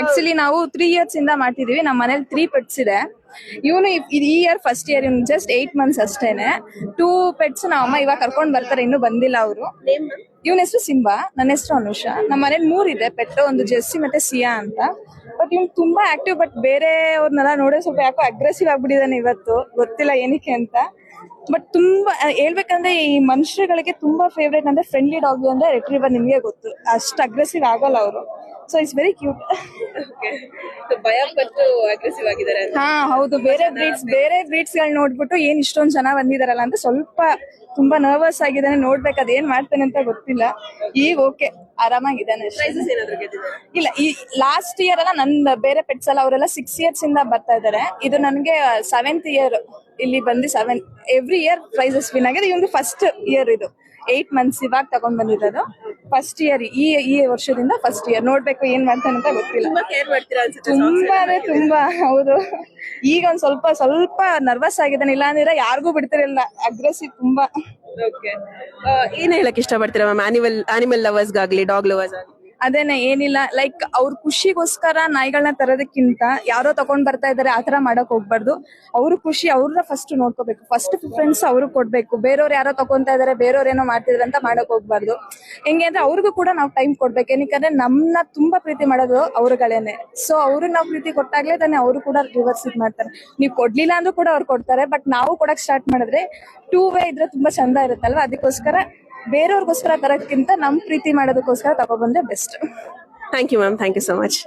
Actually ನಾವು three years ಇಂದ ಮಾಡ್ತಿದೀವಿ. ನಮ್ಮ ಮನೇಲಿ ತ್ರೀ ಪೆಟ್ಸ್ ಇದೆ. ಇವನು ಈ ಇಯರ್ ಫಸ್ಟ್ ಇಯರ್ ಇವ್ನು ಜಸ್ಟ್ ಏಟ್ ಮಂತ್ಸ್ ಅಷ್ಟೇನೆ. ಟೂ ಪೆಟ್ಸ್ ನಮ್ಮ ಅಮ್ಮ ಇವಾಗ ಕರ್ಕೊಂಡ್ ಬರ್ತಾರೆ. ಇನ್ನು ಬಂದಿಲ್ಲ ಅವರು. ಇವನ ಹೆಸರು ಸಿಂಬಾ. ನನ್ನ ಹೆಸರು ಅನುಷ. ನಮ್ಮ ಮನೇಲಿ ಮೂರು ಇದೆ. ಪೆಟ್ ಒಂದು ಜೆಸ್ಸಿ ಮತ್ತೆ ಸಿಯಾ ಅಂತ. ಬಟ್ ಇವ್ನು ತುಂಬಾ ಆಕ್ಟಿವ್ ಬಟ್ ಬೇರೆಯವ್ರನ್ನೆಲ್ಲ ನೋಡೋ ಸ್ವಲ್ಪ ಯಾಕೋ ಅಗ್ರೆಸಿವ್ ಆಗ್ಬಿಟ್ಟಿದ್ದಾನೆ ಇವತ್ತು. ಗೊತ್ತಿಲ್ಲ ಏನಕ್ಕೆ ಅಂತ. ಬಟ್ ತುಂಬಾ ಹೇಳ್ಬೇಕಂದ್ರೆ ಈ ಮನುಷ್ಯಗಳಿಗೆ ತುಂಬಾ ಫೇವ್ರೇಟ್ ಅಂದ್ರೆ ಫ್ರೆಂಡ್ಲಿ ಡಾಗ್ ಅಂದ್ರೆ ರೆಟ್ರೀವರ್ ನಿಮ್ಗೆ ಗೊತ್ತು. ಅಷ್ಟು ಅಗ್ರೆಸಿವ್ ಆಗಲ್ಲ ಅವರು. ಸೊ ಇಟ್ಸ್ ವೆರಿ ಕ್ಯೂಟ್ ಭಯ ಪಟ್ಟು ಅಗ್ರೆಸಿವ್ ಆಗಿದ್ದಾರೆ ಹಾ ಹೌದು. ಬೇರೆ ಬ್ರೀಡ್ಸ್ ಬೇರೆ ಬ್ರೀಡ್ಸ್ಗಳು ನೋಡ್ಬಿಟ್ಟು ಏನ್ ಇಷ್ಟೊಂದ್ ಜನ ಬಂದಿದಾರಲ್ಲ ಅಂತ ಸ್ವಲ್ಪ ತುಂಬಾ ನರ್ವಸ್ ಆಗಿದ್ದಾನೆ. ನೋಡ್ಬೇಕು ಅದ್ ಏನ್ ಮಾಡ್ತಾನೆ ಅಂತ ಗೊತ್ತಿಲ್ಲ. ಈಗ ಓಕೆ ಆರಾಮಾಗಿದ್ದಾನೆ ಅಷ್ಟೇ. ಇಲ್ಲ ಈ ಲಾಸ್ಟ್ ಇಯರ್ ಎಲ್ಲ ನನ್ ಬೇರೆ ಪೆಟ್ಸ್ ಎಲ್ಲ ಅವರೆಲ್ಲ ಸಿಕ್ಸ್ ಇಯರ್ಸ್ ಇಂದ ಬರ್ತಾ ಇದಾರೆ. ಇದು ನನ್ಗೆ ಸೆವೆಂತ್ ಇಯರ್ ಇಲ್ಲಿ ಬಂದು seven every year prizes win ಆಗಿದೆ. ಇವ್ ಫಸ್ಟ್ ಇಯರ್ ಇದು. ಏಟ್ ಮಂತ್ಸ್ ಇವಾಗ ತಗೊಂಡ್ ಬಂದಿರೋದು. ಫಸ್ಟ್ ಇಯರ್ ಈ ಈ ವರ್ಷದಿಂದ ಫಸ್ಟ್ ಇಯರ್ ನೋಡ್ಬೇಕು ಏನ್ ಮಾಡ್ತಾನೆ ಅಂತ ಗೊತ್ತಿಲ್ಲ. ತುಂಬಾ ಕೇರ್ ಮಾಡ್ತೀರಾ ಅನ್ಸುತ್ತೆ ತುಂಬಾ ತುಂಬಾ ಹೌದು. ಈಗ ಒಂದ್ ಸ್ವಲ್ಪ ಸ್ವಲ್ಪ ನರ್ವಸ್ ಆಗಿದ್ದಾನೆ. ಇಲ್ಲ ಅಂದ್ರೆ ಯಾರಿಗೂ ಬಿಡ್ತಿರಲಿಲ್ಲ. ಅಗ್ರೆಸಿವ್ ತುಂಬಾ. ಏನ್ ಹೇಳಕ್ ಇಷ್ಟಪಡ್ತೀರಾ ಮ್ಯಾಮ್ ಆನಿಮಲ್ ಆನಿಮಲ್ ಲವರ್ಸ್ ಗಾಗ್ಲಿ ಡಾಗ್ ಲವರ್ಸ್ ಆಗ್ಲಿ? ಅದೇನೆ ಏನಿಲ್ಲ. ಲೈಕ್ ಅವ್ರ ಖುಷಿಗೋಸ್ಕರ ನಾಯಿಗಳನ್ನ ತರೋದಕ್ಕಿಂತ ಯಾರೋ ತಗೊಂಡ್ ಬರ್ತಾ ಇದಾರೆ ಆತರ ಮಾಡಕ್ ಹೋಗ್ಬಾರ್ದು. ಅವ್ರ ಖುಷಿ ಅವ್ರನ್ನ ಫಸ್ಟ್ ನೋಡ್ಕೋಬೇಕು. ಫಸ್ಟ್ ಪ್ರಿಫರೆನ್ಸ್ ಅವ್ರಿಗೆ ಕೊಡ್ಬೇಕು. ಬೇರೆಯವ್ರು ಯಾರೋ ತಗೊಂತಾ ಇದಾರೆ ಬೇರೆಯವ್ರು ಏನೋ ಮಾಡ್ತಿದಾರೆ ಅಂತ ಮಾಡಕ್ ಹೋಗ್ಬಾರ್ದು. ಹೆಂಗೆ ಅಂದ್ರೆ ಅವ್ರಿಗೂ ಕೂಡ ನಾವು ಟೈಮ್ ಕೊಡ್ಬೇಕು. ಏನಕ್ಕಂದ್ರೆ ನಮ್ಮನ್ನ ತುಂಬಾ ಪ್ರೀತಿ ಮಾಡೋದು ಅವ್ರುಗಳೇನೆ ಸೊ ಅವ್ರಿಗೆ ನಾವು ಪ್ರೀತಿ ಕೊಟ್ಟಾಗ್ಲೇ ತಾನೆ ಅವರು ಕೂಡ ರಿವರ್ಸ್ ಇದ್ ಮಾಡ್ತಾರೆ. ನೀವು ಕೊಡ್ಲಿಲ್ಲ ಅಂದ್ರೂ ಕೂಡ ಅವ್ರು ಕೊಡ್ತಾರೆ ಬಟ್ ನಾವು ಕೊಡಕ್ ಸ್ಟಾರ್ಟ್ ಮಾಡಿದ್ರೆ ಟೂ ವೇ ಇದ್ರೆ ತುಂಬಾ ಚಂದ ಇರುತ್ತಲ್ವ? ಅದಕ್ಕೋಸ್ಕರ ಬೇರೆಯವ್ರಿಗೋಸ್ಕರ ತರೋಕ್ಕಿಂತ ನಮ್ ಪ್ರೀತಿ ಮಾಡೋದಕ್ಕೋಸ್ಕರ ತಗೊಬಂದ್ರೆ best thank you ma'am thank you so much